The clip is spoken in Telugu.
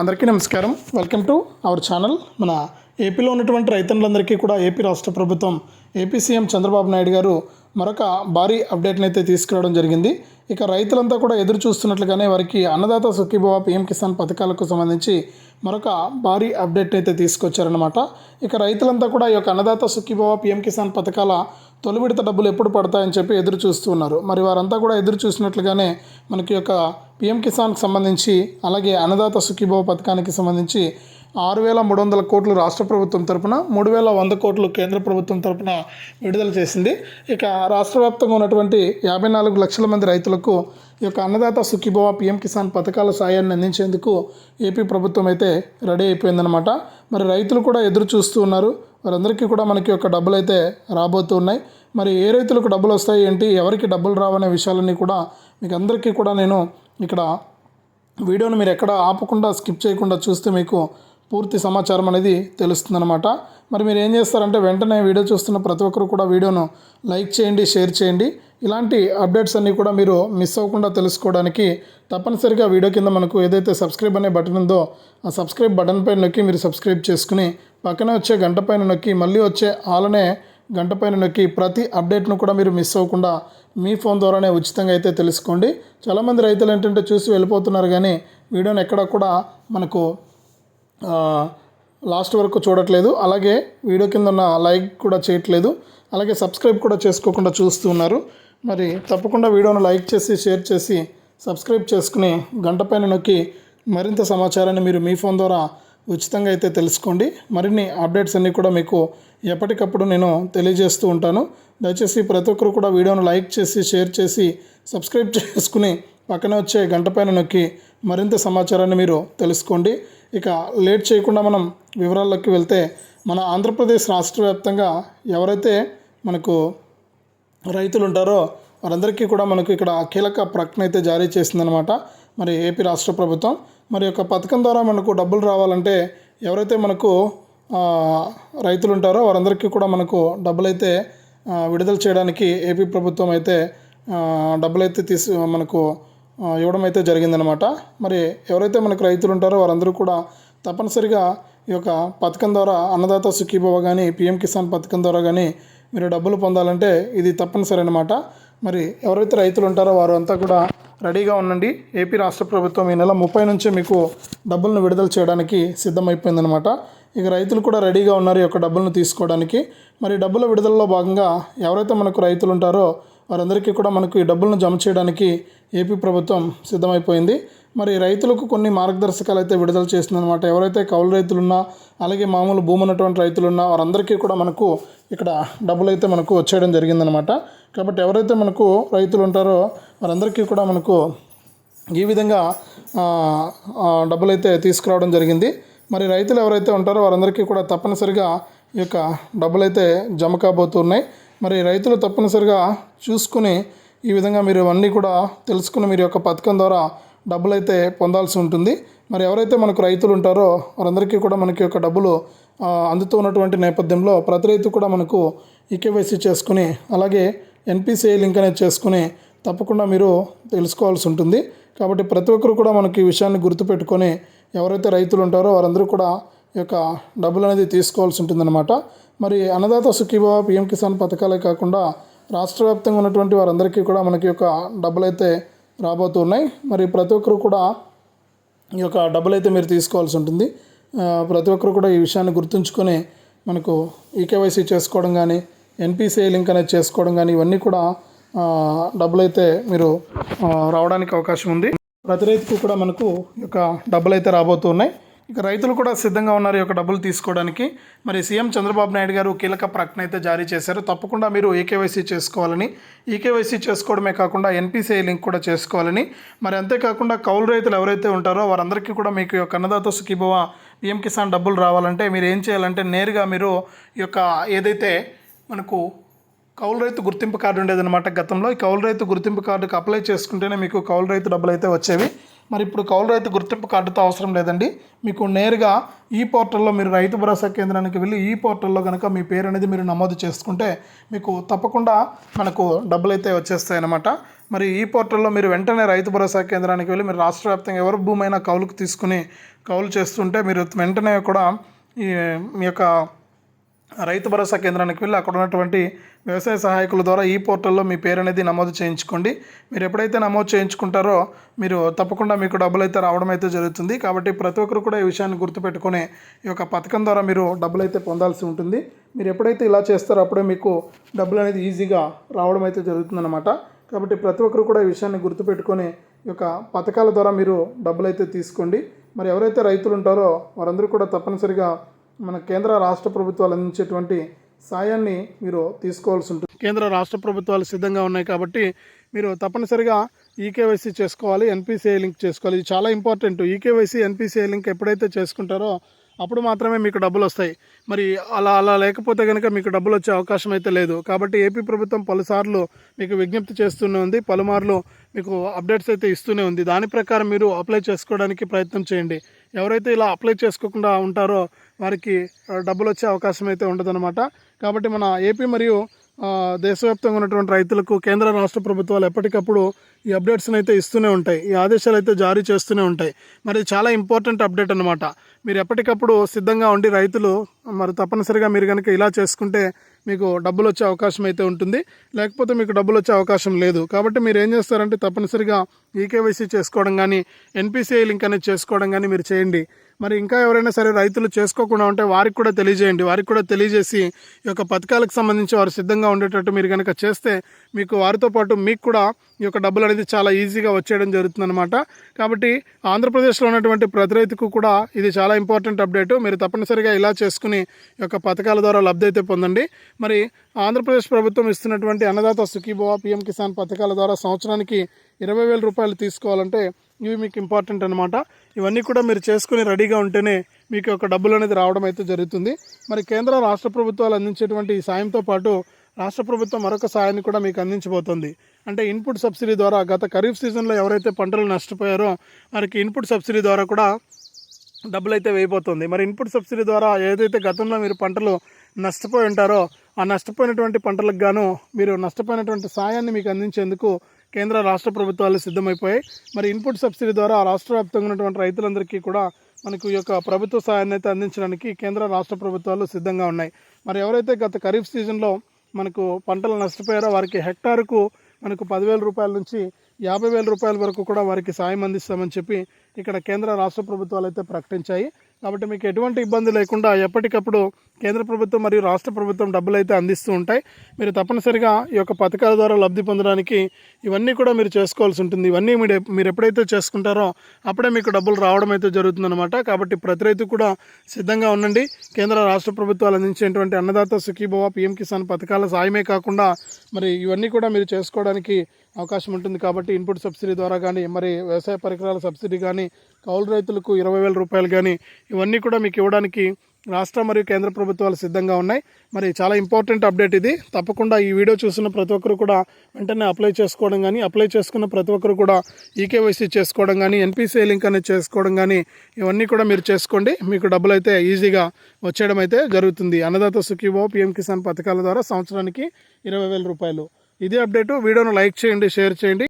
అందరికీ నమస్కారం. వెల్కమ్ టు అవర్ ఛానల్ మన ఏపీలో ఉన్నటువంటి రైతులందరికీ కూడా ఏపీ రాష్ట్ర ప్రభుత్వం ఏపీ సీఎం చంద్రబాబు నాయుడు గారు మరొక భారీ అప్డేట్ని అయితే తీసుకురావడం జరిగింది. ఇక రైతులంతా కూడా ఎదురు చూస్తున్నట్లుగానే వారికి అన్నదాత సుఖీభవ పిఎం కిసాన్ పథకాలకు సంబంధించి మరొక భారీ అప్డేట్ అయితే తీసుకొచ్చారనమాట ఇక రైతులంతా కూడా ఈ యొక్క అన్నదాత సుఖీభవ పిఎం కిసాన్ పథకాల తొలి విడత డబ్బులు ఎప్పుడు పడతాయని చెప్పి ఎదురు చూస్తూ ఉన్నారు. మరి వారంతా కూడా ఎదురు చూసినట్లుగానే మనకి యొక్క పిఎం కిసాన్కి సంబంధించి అలాగే అన్నదాత సుఖీభవ పథకానికి సంబంధించి ఆరు వేల మూడు వందల కోట్లు రాష్ట్ర ప్రభుత్వం తరపున మూడు వేల వంద కోట్లు కేంద్ర ప్రభుత్వం తరపున విడుదల చేసింది. ఇక రాష్ట్ర వ్యాప్తంగా ఉన్నటువంటి యాభై నాలుగు లక్షల మంది రైతులకు ఈ యొక్క అన్నదాత సుఖీభవ పిఎం కిసాన్ పథకాల సాయాన్ని అందించేందుకు ఏపీ ప్రభుత్వం అయితే రెడీ అయిపోయిందనమాట మరి రైతులు కూడా ఎదురు చూస్తూ ఉన్నారు. వారందరికీ కూడా మనకి యొక్క డబ్బులు అయితే రాబోతున్నాయి మరి ఏ రైతులకు డబ్బులు వస్తాయి ఏంటి ఎవరికి డబ్బులు రావనే విషయాలన్నీ కూడా మీకు అందరికీ కూడా నేను ఇక్కడ వీడియోను మీరు ఎక్కడ ఆపకుండా స్కిప్ చేయకుండా చూస్తే మీకు పూర్తి సమాచారం అనేది తెలుస్తుందన్నమాట. మరి మీరు ఏం చేస్తారంటే వెంటనే వీడియో చూస్తున్న ప్రతి ఒక్కరు కూడా వీడియోను లైక్ చేయండి షేర్ చేయండి. ఇలాంటి అప్డేట్స్ అన్నీ కూడా మీరు మిస్ అవ్వకుండా తెలుసుకోవడానికి తప్పనిసరిగా వీడియో కింద మనకు ఏదైతే సబ్స్క్రైబ్ అనే బటన్ ఉందో ఆ సబ్స్క్రైబ్ బటన్ పైన నొక్కి మీరు సబ్స్క్రైబ్ చేసుకుని పక్కనే వచ్చే గంట పైన నొక్కి మళ్ళీ వచ్చే ఆలనే గంట పైన నొక్కి ప్రతి అప్డేట్ను కూడా మీరు మిస్ అవ్వకుండా మీ ఫోన్ ద్వారానే ఉచితంగా అయితే తెలుసుకోండి. చాలామంది రైతులు ఏంటంటే చూసి వెళ్ళిపోతున్నారు కానీ వీడియోని ఎక్కడ కూడా మనకు లాస్ట్ వరకు చూడట్లేదు. అలాగే వీడియో కింద ఉన్న లైక్ కూడా చేయట్లేదు. అలాగే సబ్స్క్రైబ్ కూడా చేసుకోకుండా చూస్తూ ఉన్నారు. మరి తప్పకుండా వీడియోను లైక్ చేసి షేర్ చేసి సబ్స్క్రైబ్ చేసుకుని గంట పైన నొక్కి మరింత సమాచారాన్ని మీరు మీ ఫోన్ ద్వారా ఉచితంగా అయితే తెలుసుకోండి. మరిన్ని అప్డేట్స్ అన్నీ కూడా మీకు ఎప్పటికప్పుడు నేను తెలియజేస్తూ ఉంటాను. దయచేసి ప్రతి ఒక్కరు కూడా వీడియోను లైక్ చేసి షేర్ చేసి సబ్స్క్రైబ్ చేసుకుని పక్కనే వచ్చే గంట పైన నొక్కి మరింత సమాచారాన్ని మీరు తెలుసుకోండి. ఇక లేట్ చేయకుండా మనం వివరాల్లోకి వెళ్తే మన ఆంధ్రప్రదేశ్ రాష్ట్ర వ్యాప్తంగా ఎవరైతే మనకు రైతులు ఉంటారో వారందరికీ కూడా మనకు ఇక్కడ కీలక ప్రకటన అయితే జారీ చేసిందనమాట మరి ఏపీ రాష్ట్ర ప్రభుత్వం. మరి యొక్క పథకం ద్వారా మనకు డబ్బులు రావాలంటే ఎవరైతే మనకు రైతులు ఉంటారో వారందరికీ కూడా మనకు డబ్బులు అయితే విడుదల చేయడానికి ఏపీ ప్రభుత్వం అయితే డబ్బులైతే డబ్బులు అయితే మనకు ఇవ్వడం అయితే జరిగిందనమాట మరి ఎవరైతే మనకు రైతులు ఉంటారో వారందరూ కూడా తప్పనిసరిగా ఈ యొక్క పథకం ద్వారా అన్నదాత సుఖీభవ కానీ పిఎం కిసాన్ పథకం ద్వారా కానీ మీరు డబ్బులు పొందాలంటే ఇది తప్పనిసరి అనమాట మరి ఎవరైతే రైతులు ఉంటారో వారు అంతా కూడా రెడీగా ఉండండి. ఏపీ రాష్ట్ర ప్రభుత్వం ఈ నెల ముప్పై నుంచి మీకు డబ్బులను విడుదల చేయడానికి సిద్ధమైపోయిందనమాట ఇక రైతులు కూడా రెడీగా ఉన్నారు ఈ యొక్క డబ్బులను తీసుకోవడానికి. మరి డబ్బుల విడుదలలో భాగంగా ఎవరైతే మనకు రైతులు ఉంటారో వారందరికీ కూడా మనకు ఈ డబ్బులను జమ చేయడానికి ఏపీ ప్రభుత్వం సిద్ధమైపోయింది. మరి రైతులకు కొన్ని మార్గదర్శకాలు అయితే విడుదల చేసిందనమాట ఎవరైతే కౌలు రైతులున్నా అలాగే మామూలు భూమి ఉన్నటువంటి రైతులున్నా వారందరికీ కూడా మనకు ఇక్కడ డబ్బులు అయితే మనకు వచ్చేయడం జరిగిందనమాట కాబట్టి ఎవరైతే మనకు రైతులు ఉంటారో వారందరికీ కూడా మనకు ఈ విధంగా డబ్బులు అయితే తీసుకురావడం జరిగింది. మరి రైతులు ఎవరైతే ఉంటారో వారందరికీ కూడా తప్పనిసరిగా ఈ యొక్క డబ్బులు అయితే జమ కాబోతున్నాయి. మరి రైతులు తప్పనిసరిగా చూసుకుని ఈ విధంగా మీరు అన్నీ కూడా తెలుసుకుని మీరు యొక్క పథకం ద్వారా డబ్బులు అయితే పొందాల్సి ఉంటుంది. మరి ఎవరైతే మనకు రైతులు ఉంటారో వారందరికీ కూడా మనకి యొక్క డబ్బులు అందుతూ ఉన్నటువంటి నేపథ్యంలో ప్రతి రైతు కూడా మనకు ఈకేవైసీ చేసుకుని అలాగే ఎన్పిసిఐ లింక్ అనేది చేసుకుని తప్పకుండా మీరు తెలుసుకోవాల్సి ఉంటుంది. కాబట్టి ప్రతి ఒక్కరు కూడా మనకి ఈ విషయాన్ని గుర్తుపెట్టుకొని ఎవరైతే రైతులు ఉంటారో వారందరూ కూడా యొక్క డబ్బులు అనేది తీసుకోవాల్సి ఉంటుందన్నమాట. మరి అన్నదాత సుఖీభవ పిఎం కిసాన్ పథకాలే కాకుండా రాష్ట్ర వ్యాప్తంగా ఉన్నటువంటి వారందరికీ కూడా మనకి యొక్క డబ్బులు అయితే రాబోతున్నాయి మరి ప్రతి ఒక్కరు కూడా ఈ యొక్క డబ్బులు అయితే మీరు తీసుకోవాల్సి ఉంటుంది. ప్రతి ఒక్కరు కూడా ఈ విషయాన్ని గుర్తుంచుకొని మనకు ఈకేవైసీ చేసుకోవడం కానీ ఎన్పిసిఐ లింక్ అనేది చేసుకోవడం కానీ ఇవన్నీ కూడా డబ్బులైతే డబ్బులు అయితే మీరు రావడానికి అవకాశం ఉంది. ప్రతి రైతుకు కూడా మనకు ఈ యొక్క డబ్బులు అయితే రాబోతున్నాయి ఇక రైతులు కూడా సిద్ధంగా ఉన్నారు ఈ యొక్క డబ్బులు తీసుకోవడానికి. మరి సీఎం చంద్రబాబు నాయుడు గారు కీలక ప్రకటన అయితే జారీ చేశారు. తప్పకుండా మీరు ఏకేవైసీ చేసుకోవాలని ఈకేవైసీ చేసుకోవడమే కాకుండా ఎన్పిసిఐ లింక్ కూడా చేసుకోవాలని. మరి అంతేకాకుండా కౌలు రైతులు ఎవరైతే ఉంటారో వారందరికీ కూడా మీకు ఈ యొక్క అన్నదాత సుఖీభవ పిఎం కిసాన్ డబ్బులు రావాలంటే మీరు ఏం చేయాలంటే నేరుగా మీరు ఈ యొక్క ఏదైతే మనకు కౌలు రైతు గుర్తింపు కార్డు ఉండేదన్నమాట గతంలో ఈ కౌలు రైతు గుర్తింపు కార్డుకి అప్లై చేసుకుంటేనే మీకు కౌలు రైతు డబ్బులు అయితే వచ్చేవి. మరి ఇప్పుడు కౌలు రైతు గుర్తింపు కార్డుతో అవసరం లేదండి. మీకు నేరుగా ఈ పోర్టల్లో మీరు రైతు భరోసా కేంద్రానికి వెళ్ళి ఈ పోర్టల్లో కనుక మీ పేరు అనేది మీరు నమోదు చేసుకుంటే మీకు తప్పకుండా మనకు డబ్బులు అయితే వచ్చేస్తాయి అన్నమాట మరి ఈ పోర్టల్లో మీరు వెంటనే రైతు భరోసా కేంద్రానికి వెళ్ళి మీరు రాష్ట్ర వ్యాప్తంగా ఎవరు భూమైనా కౌలుకు తీసుకుని కౌలు చేస్తుంటే మీరు వెంటనే కూడా ఈ మీ యొక్క రైతు భరోసా కేంద్రానికి వెళ్ళి అక్కడ ఉన్నటువంటి వ్యవసాయ సహాయకుల ద్వారా ఈ పోర్టల్లో మీ పేరు అనేది నమోదు చేయించుకోండి. మీరు ఎప్పుడైతే నమోదు చేయించుకుంటారో మీరు తప్పకుండా మీకు డబ్బులు అయితే రావడం అయితే జరుగుతుంది. కాబట్టి ప్రతి ఒక్కరు కూడా ఈ విషయాన్ని గుర్తుపెట్టుకుని ఈ యొక్క పథకం ద్వారా మీరు డబ్బులు అయితే పొందాల్సి ఉంటుంది. మీరు ఎప్పుడైతే ఇలా చేస్తారో అప్పుడే మీకు డబ్బులు అనేది ఈజీగా రావడం అయితే జరుగుతుందన్నమాట. కాబట్టి ప్రతి ఒక్కరు కూడా ఈ విషయాన్ని గుర్తుపెట్టుకొని ఈ యొక్క పథకాల ద్వారా మీరు డబ్బులు అయితే తీసుకోండి. మరి ఎవరైతే రైతులు ఉంటారో వారందరూ కూడా తప్పనిసరిగా మన కేంద్ర రాష్ట్ర ప్రభుత్వాలు అందించేటువంటి సాయాన్ని మీరు తీసుకోవాల్సి ఉంటుంది. కేంద్ర రాష్ట్ర ప్రభుత్వాలు సిద్ధంగా ఉన్నాయి కాబట్టి మీరు తప్పనిసరిగా ఈకేవైసీ చేసుకోవాలి ఎన్పిసిఐ లింక్ చేసుకోవాలి. ఇది చాలా ఇంపార్టెంట్. ఈకేవైసీ ఎన్పిసిఐ లింక్ ఎప్పుడైతే చేసుకుంటారో అప్పుడు మాత్రమే మీకు డబ్బులు వస్తాయి. మరి అలా అలా లేకపోతే కనుక మీకు డబ్బులు వచ్చే అవకాశం అయితే లేదు. కాబట్టి ఏపీ ప్రభుత్వం పలుసార్లు మీకు విజ్ఞప్తి చేస్తూనే ఉంది. పలుమార్లు మీకు అప్డేట్స్ అయితే ఇస్తూనే ఉంది. దాని ప్రకారం మీరు అప్లై చేసుకోవడానికి ప్రయత్నం చేయండి. ఎవరైతే ఇలా అప్లై చేసుకోకుండా ఉంటారో వారికి డబ్బులు వచ్చే అవకాశం అయితే ఉండదన్నమాట. కాబట్టి మన ఏపీ మరియు దేశవ్యాప్తంగా ఉన్నటువంటి రైతులకు కేంద్ర రాష్ట్ర ప్రభుత్వాలు ఎప్పటికప్పుడు ఈ అప్డేట్స్ని అయితే ఇస్తూనే ఉంటాయి. ఈ ఆదేశాలు అయితే జారీ చేస్తూనే ఉంటాయి. మరి చాలా ఇంపార్టెంట్ అప్డేట్ అనమాట మీరు ఎప్పటికప్పుడు సిద్ధంగా ఉండి రైతులు మరి తప్పనిసరిగా మీరు కనుక ఇలా చేసుకుంటే మీకు డబ్బులు వచ్చే అవకాశం అయితే ఉంటుంది. లేకపోతే మీకు డబ్బులు వచ్చే అవకాశం లేదు. కాబట్టి మీరు ఏం చేస్తారంటే తప్పనిసరిగా ఈకేవైసీ చేసుకోవడం కానీ ఎన్పిసిఐ లింక్ అనేది చేసుకోవడం కానీ మీరు చేయండి. మరి ఇంకా ఎవరైనా సరే రైతులు చేసుకోకుండా ఉంటే వారికి కూడా తెలియజేయండి. వారికి కూడా తెలియజేసి ఈ యొక్క పథకాలకు సంబంధించి వారు సిద్ధంగా ఉండేటట్టు మీరు కనుక చేస్తే మీకు వారితో పాటు మీకు కూడా ఈ యొక్క డబ్బులు అనేది చాలా ఈజీగా వచ్చేయడం జరుగుతుందన్నమాట. కాబట్టి ఆంధ్రప్రదేశ్లో ఉన్నటువంటి ప్రతి రైతుకు కూడా ఇది చాలా ఇంపార్టెంట్ అప్డేట్. మీరు తప్పనిసరిగా ఇలా చేసుకుని ఈ యొక్క పథకాల ద్వారా లబ్ధి అయితే పొందండి. మరి ఆంధ్రప్రదేశ్ ప్రభుత్వం ఇస్తున్నటువంటి అన్నదాత సుఖీభవ పిఎం కిసాన్ పథకాల ద్వారా సంవత్సరానికి ఇరవై వేల రూపాయలు తీసుకోవాలంటే ఇవి మీకు ఇంపార్టెంట్ అనమాట ఇవన్నీ కూడా మీరు చేసుకుని రెడీగా ఉంటేనే మీకు ఒక డబ్బులు అనేది రావడం అయితే జరుగుతుంది. మరి కేంద్ర రాష్ట్ర ప్రభుత్వాలు అందించేటువంటి ఈ సాయంతో పాటు రాష్ట్ర ప్రభుత్వం మరొక సాయాన్ని కూడా మీకు అందించబోతోంది. అంటే ఇన్పుట్ సబ్సిడీ ద్వారా గత ఖరీఫ్ సీజన్లో ఎవరైతే పంటలు నష్టపోయారో వారికి ఇన్పుట్ సబ్సిడీ ద్వారా కూడా డబ్బులు అయితే వేయబోతుంది. మరి ఇన్పుట్ సబ్సిడీ ద్వారా ఏదైతే గతంలో మీరు పంటలు నష్టపోయి ఉంటారో ఆ నష్టపోయినటువంటి పంటలకు గాను మీరు నష్టపోయినటువంటి సాయాన్ని మీకు అందించేందుకు కేంద్ర రాష్ట్ర ప్రభుత్వాలు సిద్ధమైపోయాయి. మరి ఇన్పుట్ సబ్సిడీ ద్వారా రాష్ట్ర వ్యాప్తంగా ఉన్నటువంటి రైతులందరికీ కూడా మనకు ఈ యొక్క ప్రభుత్వ సహాయాన్ని అయితే అందించడానికి కేంద్ర రాష్ట్ర ప్రభుత్వాలు సిద్ధంగా ఉన్నాయి. మరి ఎవరైతే గత ఖరీఫ్ సీజన్లో మనకు పంటలు నష్టపోయారో వారికి హెక్టార్కు మనకు పదివేల రూపాయల నుంచి యాభై వేల రూపాయల వరకు కూడా వారికి సాయం అందిస్తామని చెప్పి ఇక్కడ కేంద్ర రాష్ట్ర ప్రభుత్వాలు అయితే ప్రకటించాయి. కాబట్టి మీకు ఎటువంటి ఇబ్బంది లేకుండా ఎప్పటికప్పుడు కేంద్ర ప్రభుత్వం మరియు రాష్ట్ర ప్రభుత్వం డబ్బులు అయితే అందిస్తూ ఉంటాయి. మీరు తప్పనిసరిగా ఈ యొక్క పథకాల ద్వారా లబ్ధి పొందడానికి ఇవన్నీ కూడా మీరు చేసుకోవాల్సి ఉంటుంది. ఇవన్నీ మీరు మీరు ఎప్పుడైతే చేసుకుంటారో అప్పుడే మీకు డబ్బులు రావడం అయితే జరుగుతుందన్నమాట. కాబట్టి ప్రతి రైతు కూడా సిద్ధంగా ఉండండి. కేంద్ర రాష్ట్ర ప్రభుత్వాలు అందించేటువంటి అన్నదాత సుఖీభవ పిఎం కిసాన్ పథకాల సాయమే కాకుండా మరి ఇవన్నీ కూడా మీరు చేసుకోవడానికి అవకాశం ఉంటుంది. కాబట్టి ఇన్పుట్ సబ్సిడీ ద్వారా కానీ మరి వ్యవసాయ పరికరాల సబ్సిడీ కానీ కౌలు రైతులకు ఇరవై వేల రూపాయలు కానీ ఇవన్నీ కూడా మీకు ఇవ్వడానికి రాష్ట్ర మరియు కేంద్ర ప్రభుత్వాలు సిద్ధంగా ఉన్నాయి. మరి చాలా ఇంపార్టెంట్ అప్డేట్ ఇది. తప్పకుండా ఈ వీడియో చూసిన ప్రతి ఒక్కరు కూడా వెంటనే అప్లై చేసుకోవడం కానీ అప్లై చేసుకున్న ప్రతి ఒక్కరు కూడా ఈకేవైసీ చేసుకోవడం కానీ ఎన్పిసిఐ లింక్ అనేది చేసుకోవడం కానీ ఇవన్నీ కూడా మీరు చేసుకోండి. మీకు డబ్బులు అయితే ఈజీగా వచ్చేయడం అయితే జరుగుతుంది. అన్నదాత సుఖీభో పిఎం కిసాన్ పథకాల ద్వారా సంవత్సరానికి ఇరవై వేల రూపాయలు. ఇదే అప్డేటు. వీడియోను లైక్ చేయండి షేర్ చేయండి.